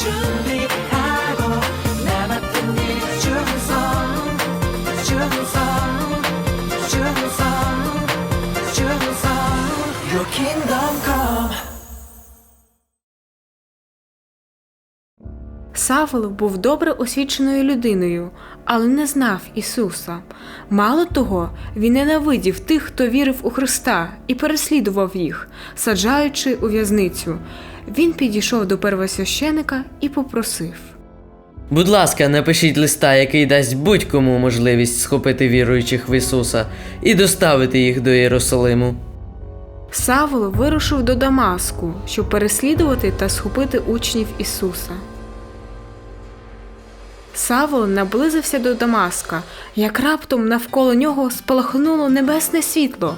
준비하고 남았던 일 충성 충성 충성 충성. Your kingdom come Савол був добре освіченою людиною, але не знав Ісуса. Мало того, він ненавидів тих, хто вірив у Христа, і переслідував їх, саджаючи у в'язницю. Він підійшов до первосвященика і попросив. Будь ласка, напишіть листа, який дасть будь-кому можливість схопити віруючих в Ісуса і доставити їх до Єрусалиму. Савол вирушив до Дамаску, щоб переслідувати та схопити учнів Ісуса. Савол наблизився до Дамаска, як раптом навколо нього спалахнуло небесне світло.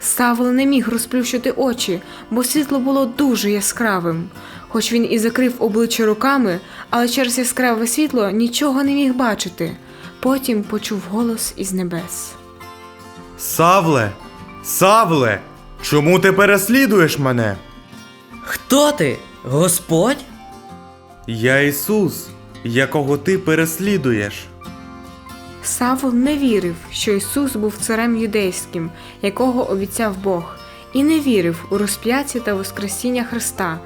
Савол не міг розплющити очі, бо світло було дуже яскравим. Хоч він і закрив обличчя руками, але через яскраве світло нічого не міг бачити. Потім почув голос із небес. Савле, Савле, чому ти переслідуєш мене? Хто ти? Господь? Я Ісус, якого ти переслідуєш. Савол не вірив, що Ісус був царем юдейським, якого обіцяв Бог, і не вірив у розп'яття та Воскресіння Христа,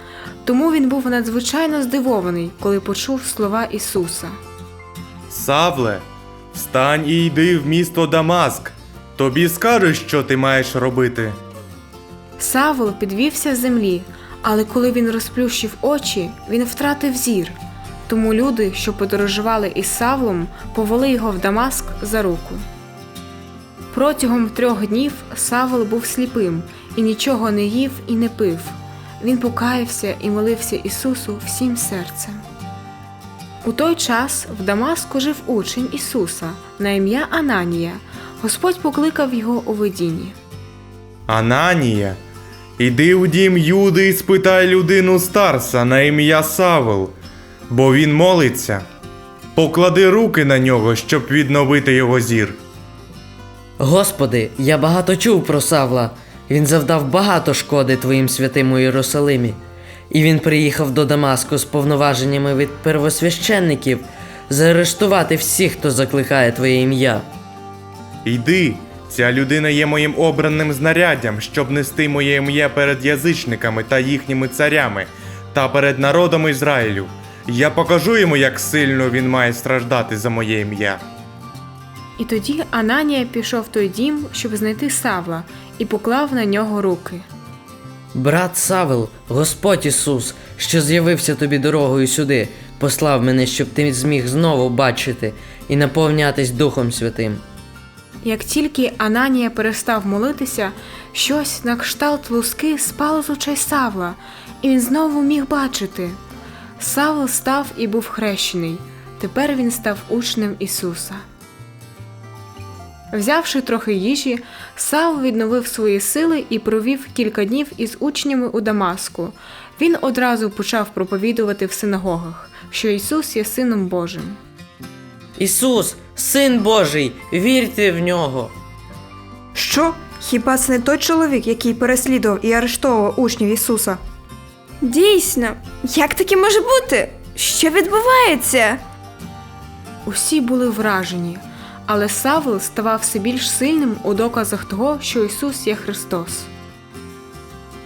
тому він був надзвичайно здивований, коли почув слова Ісуса. Савле, встань і йди в місто Дамаск. Тобі скажуть, що ти маєш робити. Савол підвівся з землі, але коли він розплющив очі, він втратив зір. Тому люди, що подорожували із Савлом, повели його в Дамаск за руку. Протягом трьох днів Савол був сліпим і нічого не їв і не пив. Він покаявся і молився Ісусу всім серцем. У той час в Дамаску жив учень Ісуса на ім'я Ананія. Господь покликав його у видінні. Ананія, іди у дім Юди і спитай людину старса на ім'я Савл, бо він молиться. Поклади руки на нього, щоб відновити його зір. Господи, я багато чув про Савла. Він завдав багато шкоди твоїм святим у Єрусалимі. І він приїхав до Дамаску з повноваженнями від первосвященників заарештувати всіх, хто закликає твоє ім'я. Йди, ця людина є моїм обраним знаряддям, щоб нести моє ім'я перед язичниками та їхніми царями та перед народом Ізраїлю. Я покажу йому, як сильно він має страждати за моє ім'я. І тоді Ананія пішов в той дім, щоб знайти Савла, і поклав на нього руки. Брат Савел, Господь Ісус, що з'явився тобі дорогою сюди, послав мене, щоб ти зміг знову бачити і наповнятись Духом Святим. Як тільки Ананія перестав молитися, щось на кшталт луски спало з очей Савла, і він знову міг бачити. Савл став і був хрещений. Тепер він став учнем Ісуса. Взявши трохи їжі, Савл відновив свої сили і провів кілька днів із учнями у Дамаску. Він одразу почав проповідувати в синагогах, що Ісус є Сином Божим. Ісус, Син Божий, вірте в нього. Що? Хіба це не той чоловік, який переслідував і арештовував учнів Ісуса? Дійсно, як таке може бути? Що відбувається? Усі були вражені, але Савл ставав все більш сильним у доказах того, що Ісус є Христос.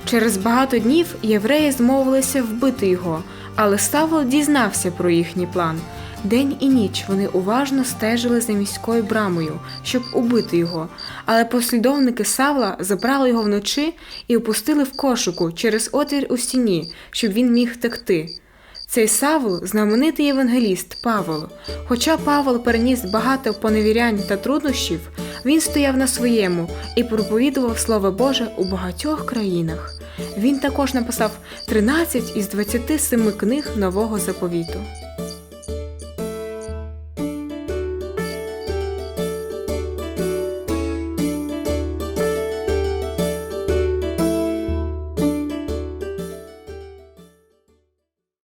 Через багато днів євреї змовилися вбити його, але Савл дізнався про їхній план. День і ніч вони уважно стежили за міською брамою, щоб убити його, але послідовники Савла забрали його вночі і опустили в кошику через отвір у стіні, щоб він міг втекти. Цей Савл знаменитий євангеліст Павел. Хоча Павел переніс багато поневірянь та труднощів, він стояв на своєму і проповідував Слово Боже у багатьох країнах. Він також написав 13 із 27 книг Нового заповіту.